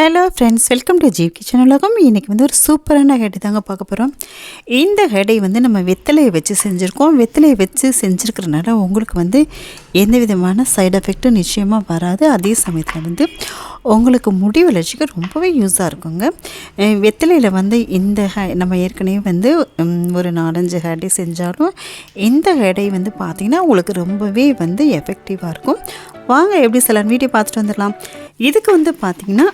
Hello friends welcome to Jeev kitchen உலகம். இன்றைக்கி வந்து ஒரு சூப்பரான ஹெடை தாங்க பார்க்க போகிறோம் இந்த ஹெடை வந்து நம்ம வெத்தலையை வச்சு செஞ்சுருக்கோம். வெத்தலையை வச்சு செஞ்சுருக்கிறனால உங்களுக்கு வந்து எந்த விதமான சைடு எஃபெக்ட்டும் நிச்சயமாக வராது. அதே சமயத்தில் வந்து உங்களுக்கு முடி வளர்ச்சிக்கு ரொம்பவே யூஸாக இருக்குங்க. வெத்தலையில் வந்து இந்த ஹே நம்ம ஏற்கனவே வந்து ஒரு நாலஞ்சு ஹேடை செஞ்சாலும் இந்த ஹேடை வந்து பார்த்திங்கன்னா உங்களுக்கு ரொம்பவே வந்து எஃபெக்டிவாக இருக்கும். வாங்க எப்படி சிலர் வீடியோ பார்த்துட்டு வந்துடலாம். இதுக்கு வந்து பார்த்திங்கன்னா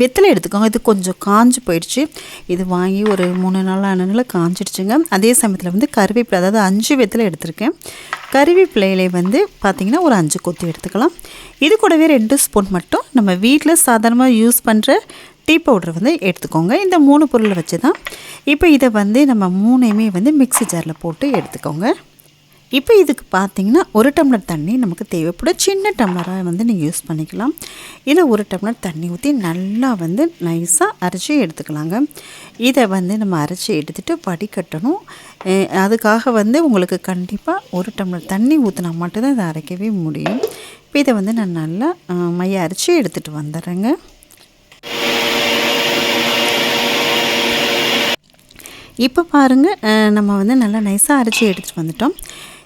வெத்தலை எடுத்துக்கோங்க. இது கொஞ்சம் காஞ்சு போயிடுச்சு. இது வாங்கி ஒரு மூணு நாள் ஆனதுனால காஞ்சிடுச்சுங்க. அதே சமயத்தில் வந்து கருவேப்பிலை அதாவது அஞ்சு வெத்தலை எடுத்திருக்கேன். கருவேப்பிலையிலே வந்து பார்த்திங்கன்னா ஒரு அஞ்சு கொத்து எடுத்துக்கலாம். இது கூடவே ரெண்டு ஸ்பூன் மட்டும் நம்ம வீட்டில் சாதாரணமாக யூஸ் பண்ணுற டீ பவுடர் வந்து எடுத்துக்கோங்க. இந்த மூணு பொருளை வச்சு தான் இப்போ இதை வந்து நம்ம மூணையுமே வந்து மிக்ஸி ஜாரில் போட்டு எடுத்துக்கோங்க. இப்போ இதுக்கு பார்த்தீங்கன்னா ஒரு டம்ளர் தண்ணி நமக்கு தேவைப்படும். சின்ன டம்ளராக வந்து நீங்கள் யூஸ் பண்ணிக்கலாம். இல்லை ஒரு டம்ளர் தண்ணி ஊற்றி நல்லா வந்து நைஸாக அரைச்சி எடுத்துக்கலாங்க. இதை வந்து நம்ம அரைச்சி எடுத்துகிட்டு வடிகட்டணும். அதுக்காக வந்து உங்களுக்கு கண்டிப்பாக ஒரு டம்ளர் தண்ணி ஊற்றினா மட்டும்தான் இதை அரைக்கவே முடியும். இப்போ இதை வந்து நான் நல்லா மைய அரைச்சி எடுத்துகிட்டு வந்துடுறேங்க. இப்போ பாருங்கள் நம்ம வந்து நல்லா நைஸாக அரைச்சி எடுத்துகிட்டு வந்துட்டோம்.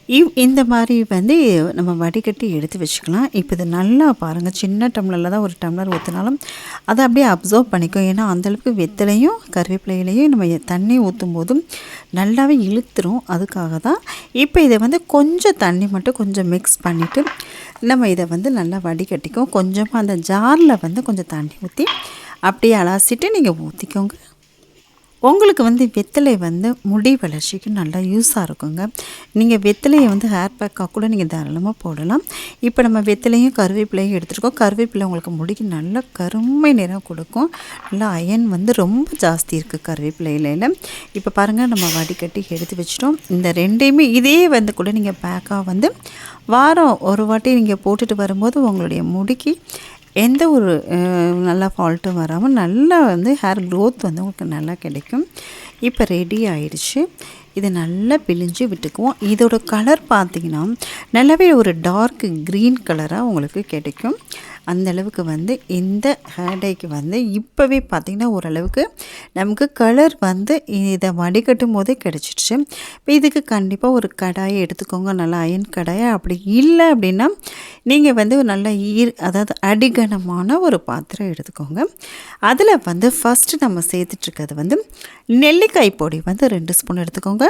இவ் இந்த மாதிரி வந்து நம்ம வடிகட்டி எடுத்து வச்சுக்கலாம். இப்போ இது நல்லா பாருங்கள் சின்ன டம்ளரில் தான் ஒரு டம்ளர் ஊற்றினாலும் அதை அப்படியே அப்சர்வ் பண்ணிக்கும். ஏன்னா அந்தளவுக்கு வெத்தலையும் கருவேப்பிலையிலையும் நம்ம தண்ணி ஊற்றும் போதும் நல்லாவே இழுத்துரும். அதுக்காக தான் இப்போ இதை வந்து கொஞ்சம் தண்ணி மட்டும் கொஞ்சம் மிக்ஸ் பண்ணிவிட்டு நம்ம இதை வந்து நல்லா வடிகட்டிக்கும். கொஞ்சமாக அந்த ஜாரில் வந்து கொஞ்சம் தண்ணி ஊற்றி அப்படியே அலாசிட்டு நீங்கள் ஊற்றிக்கோங்க உங்களுக்கு வந்து வெத்தலை வந்து முடி வளர்ச்சிக்கு நல்லா யூஸாக இருக்குங்க. நீங்கள் வெத்தலையை வந்து ஹேர் பேக்காக கூட நீங்கள் தாராளமாக போடலாம். இப்போ நம்ம வெத்தலையும் கருவேப்பிலையும் எடுத்துருக்கோம். கருவேப்பிலை உங்களுக்கு முடிக்கு நல்ல கருமை நிறம் கொடுக்கும். நல்லா அயன் வந்து ரொம்ப ஜாஸ்தி இருக்குது கருவேப்பிலையில. இப்போ பாருங்கள் நம்ம வடிகட்டி எடுத்து வச்சிட்டோம். இந்த ரெண்டையுமே இதே வந்து கூட நீங்கள் பேக்காக வந்து வாரம் ஒரு வாட்டி நீங்கள் போட்டுட்டு வரும்போது உங்களுடைய முடிக்கு எந்த ஒரு நல்லா நல்ல ஃபால்ட்டும் வராமல் நல்லா வந்து ஹேர் க்ரோத் வந்து உங்களுக்கு நல்லா கிடைக்கும். இப்போ ரெடி ஆயிடுச்சு. இதை நல்லா பிழிஞ்சு விட்டுக்குவோம். இதோட கலர் பார்த்தீங்கன்னா நல்லாவே ஒரு டார்க் க்ரீன் கலராக உங்களுக்கு கிடைக்கும். அந்தளவுக்கு வந்து இந்த ஹேடைக்கு வந்து இப்போவே பார்த்திங்கன்னா ஓரளவுக்கு நமக்கு கலர் வந்து இதை வடிகட்டும் போதே கிடச்சிடுச்சு. இப்போ இதுக்கு கண்டிப்பாக ஒரு கடாயை எடுத்துக்கோங்க. நல்லா அயன் கடாயை. அப்படி இல்லை அப்படின்னா நீங்கள் வந்து ஒரு நல்ல ஈர் அதாவது அடிகனமான ஒரு பாத்திரம் எடுத்துக்கோங்க. அதில் வந்து ஃபஸ்ட்டு நம்ம சேர்த்துட்ருக்கிறது வந்து நெல்லிக்காய் பொடி வந்து ரெண்டு ஸ்பூன் எடுத்துக்கோங்க.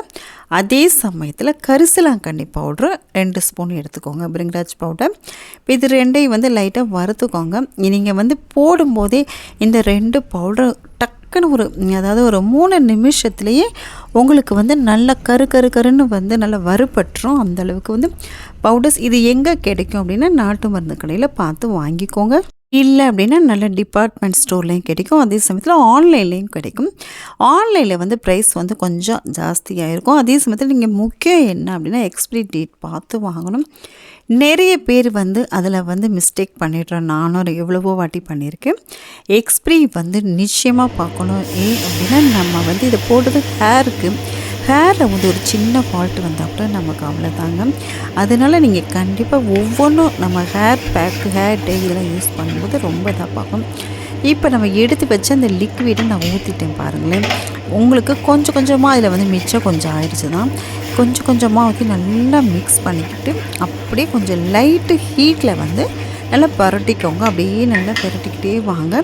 அதே சமயத்தில் கரிசலாங்கண்ணி பவுட்ரு ரெண்டு ஸ்பூன் எடுத்துக்கோங்க. பிரிங்கராஜ் பவுடர் இப்போ இது ரெண்டையும் வந்து லைட்டாக வறுத்துக்கோங்க. நீங்கள் வந்து போடும்போதே இந்த ரெண்டு பவுடர் டக்குன்னு ஒரு அதாவது ஒரு மூணு நிமிஷத்துலேயே உங்களுக்கு வந்து நல்ல கரு கரு கருன்னு வந்து நல்லா வறுபட்டுரும். அந்தளவுக்கு வந்து பவுடர்ஸ் இது எங்கே கிடைக்கும் அப்படின்னா நாட்டு மருந்து கடையில் பார்த்து வாங்கிக்கோங்க. இல்லை அப்படின்னா நல்ல டிபார்ட்மெண்ட் ஸ்டோர்லேயும் கிடைக்கும். அதே சமயத்தில் ஆன்லைன்லேயும் கிடைக்கும். ஆன்லைனில் வந்து ப்ரைஸ் வந்து கொஞ்சம் ஜாஸ்தியாக இருக்கும் அதே சமயத்தில் நீங்கள் முக்கியம் என்ன அப்படின்னா எக்ஸ்பிரி டேட் பார்த்து வாங்கணும். நிறைய பேர் வந்து அதில் வந்து மிஸ்டேக் பண்ணிடுறோம் நானும் எவ்வளவோ வாட்டி பண்ணியிருக்கேன். எக்ஸ்பிரி வந்து நிச்சயமாக பார்க்கணும். ஏன் அப்படின்னா நம்ம வந்து இதை போட்டது ஹேருக்கு ஹேரில் வந்து ஒரு சின்ன ஃபால்ட் வந்தால் கூட நமக்கு அவ்வளோதாங்க அதனால நீங்கள் கண்டிப்பாக ஒவ்வொன்றும் நம்ம ஹேர் பேக் ஹேர் டே இதெல்லாம் யூஸ் பண்ணும்போது ரொம்ப இதாக பார்க்கும் இப்போ நம்ம எடுத்து வச்ச அந்த லிக்விடை நான் ஊற்றிட்டேன் பாருங்களேன். உங்களுக்கு கொஞ்சம் கொஞ்சமாக அதில் வந்து மிச்சம் கொஞ்சம் ஆயிடுச்சு தான் கொஞ்சம் கொஞ்சமாக ஊற்றி நல்லா மிக்ஸ் பண்ணிக்கிட்டு அப்படியே கொஞ்சம் லைட்டு ஹீட்டில் வந்து நல்லா பரட்டிக்கோங்க. அப்படியே நல்லா பரட்டிக்கிட்டே வாங்க.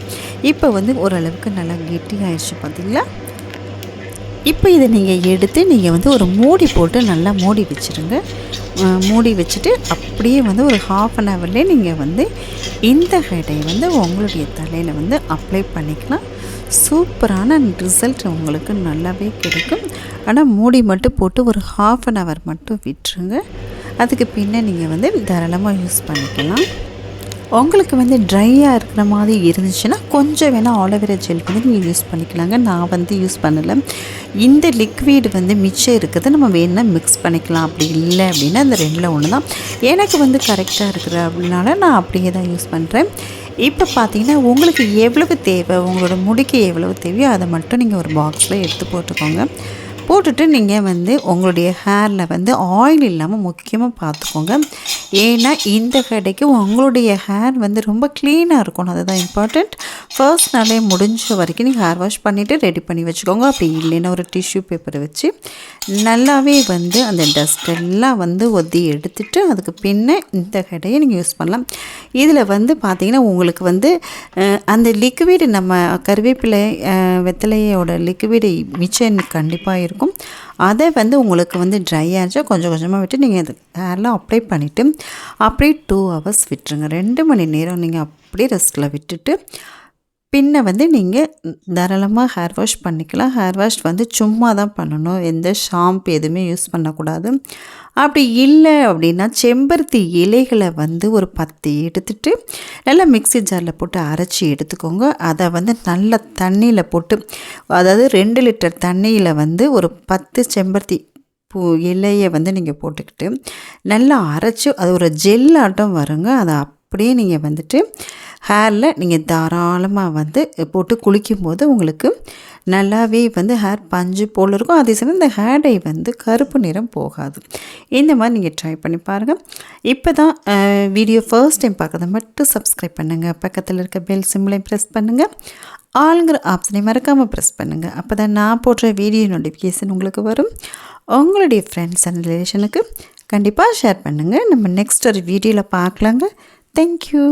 இப்போ வந்து ஓரளவுக்கு நல்லா கெட்டி ஆயிடுச்சு பார்த்தீங்களா இப்போ இதை நீங்கள் எடுத்து நீங்கள் வந்து ஒரு மூடி போட்டு நல்லா மூடி வச்சுருங்க. மூடி வச்சுட்டு அப்படியே வந்து ஒரு ஹாஃப் அன் ஹவர்லேயே நீங்கள் வந்து இந்த ஹெடை வந்து உங்களுடைய தலையில் வந்து அப்ளை பண்ணிக்கலாம். சூப்பரான ரிசல்ட் உங்களுக்கு நல்லாவே கிடைக்கும். ஆனால் மூடி மட்டும் போட்டு ஒரு ஹாஃப் அன் ஹவர் மட்டும் விட்டுருங்க. அதுக்கு பின்ன நீங்கள் வந்து தாராளமாக யூஸ் பண்ணிக்கலாம். உங்களுக்கு வந்து ட்ரையாக இருக்கிற மாதிரி இருந்துச்சுன்னா கொஞ்சம் வேணால் ஆலோவேரா ஜெல் வந்து நீங்கள் யூஸ் பண்ணிக்கலாங்க. நான் வந்து யூஸ் பண்ணலை. இந்த லிக்விட் வந்து மிச்சம் இருக்கிறத நம்ம வேணும்னா மிக்ஸ் பண்ணிக்கலாம். அப்படி இல்லை அப்படின்னா அந்த ரெண்டில் ஒன்று தான் எனக்கு வந்து கரெக்டாக இருக்கிற அப்படின்னால நான் அப்படியே தான் யூஸ் பண்ணுறேன் இப்போ பார்த்தீங்கன்னா உங்களுக்கு எவ்வளவு தேவை உங்களோட முடிக்கு எவ்வளவு தேவையோ அதை மட்டும் நீங்கள் ஒரு பாக்ஸில் எடுத்து போட்டுக்கோங்க. போட்டுட்டு நீங்கள் வந்து உங்களுடைய ஹேரில் வந்து ஆயில் இல்லாமல் முக்கியமாக பார்த்துக்கோங்க ஏன்னா இந்த கடைக்கு உங்களுடைய ஹேர் வந்து ரொம்ப க்ளீனாக இருக்கணும். அதுதான் இம்பார்ட்டண்ட் ஃபர்ஸ்ட் நாளே முடிஞ்ச வரைக்கும் நீங்கள் ஹேர் வாஷ் பண்ணிவிட்டு ரெடி பண்ணி வச்சுக்கோங்க. அப்படி இல்லைன்னா ஒரு டிஷ்யூ பேப்பரை வச்சு நல்லாவே வந்து அந்த டஸ்ட் எல்லாம் வந்து ஒத்தி எடுத்துட்டு அதுக்கு பின்ன இந்த கடையை நீங்கள் யூஸ் பண்ணலாம். இதில் வந்து பார்த்தீங்கன்னா உங்களுக்கு வந்து அந்த லிக்விடு நம்ம கருவேப்பிலை வெத்தலையோட லிக்விடு மிச்சம் கண்டிப்பாக இருக்கும். அதை வந்து உங்களுக்கு வந்து ட்ரை ஆச்சா கொஞ்சம் கொஞ்சமாக விட்டு நீங்கள் அது ஹேர்லாம் அப்ளை பண்ணிவிட்டு அப்படியே டூ ஹவர்ஸ் விட்டுருங்க. ரெண்டு மணி நேரம் நீங்கள் அப்படியே ரெஸ்ட்டில் விட்டுட்டு பின்ன வந்து நீங்கள் தாராளமாக ஹேர் வாஷ் பண்ணிக்கலாம். ஹேர் வாஷ் வந்து சும்மா தான் பண்ணணும். எந்த ஷாம்பு எதுவுமே யூஸ் பண்ணக்கூடாது. அப்படி இல்லை அப்படின்னா செம்பருத்தி இலைகளை வந்து ஒரு பத்து எடுத்துட்டு நல்லா மிக்ஸி ஜாரில் போட்டு அரைச்சி எடுத்துக்கோங்க. அதை வந்து நல்ல தண்ணியில் போட்டு அதாவது ரெண்டு லிட்டர் தண்ணியில் வந்து ஒரு பத்து செம்பருத்தி பூ இலையை வந்து நீங்கள் போட்டுக்கிட்டு நல்லா அரைச்சி அது ஒரு ஜெல்லாட்டம் வருங்க. அதை அப்படியே நீங்கள் வந்துட்டு ஹேரில் நீங்கள் தாராளமாக வந்து போட்டு குளிக்கும்போது உங்களுக்கு நல்லாவே வந்து ஹேர் பஞ்சு போல் இருக்கும். அதே சமயம் இந்த ஹேர் டை வந்து கருப்பு நிறம் போகாது. இந்த மாதிரி நீங்கள் ட்ரை பண்ணி பாருங்கள். இப்போ தான் வீடியோ ஃபர்ஸ்ட் டைம் பார்க்குறத மட்டும் சப்ஸ்கிரைப் பண்ணுங்கள். பக்கத்தில் இருக்க பெல் சிம்லையும் ப்ரெஸ் பண்ணுங்கள். ஆளுங்கிற ஆப்ஷனை மறக்காமல் ப்ரெஸ் பண்ணுங்கள். அப்போ தான் நான் போடுற வீடியோ நோட்டிஃபிகேஷன் உங்களுக்கு வரும். உங்களுடைய ஃப்ரெண்ட்ஸ் அண்ட் ரிலேஷனுக்கு கண்டிப்பாக ஷேர் பண்ணுங்கள். நம்ம நெக்ஸ்ட் ஒரு வீடியோவில் பார்க்கலாங்க. தேங்க்யூ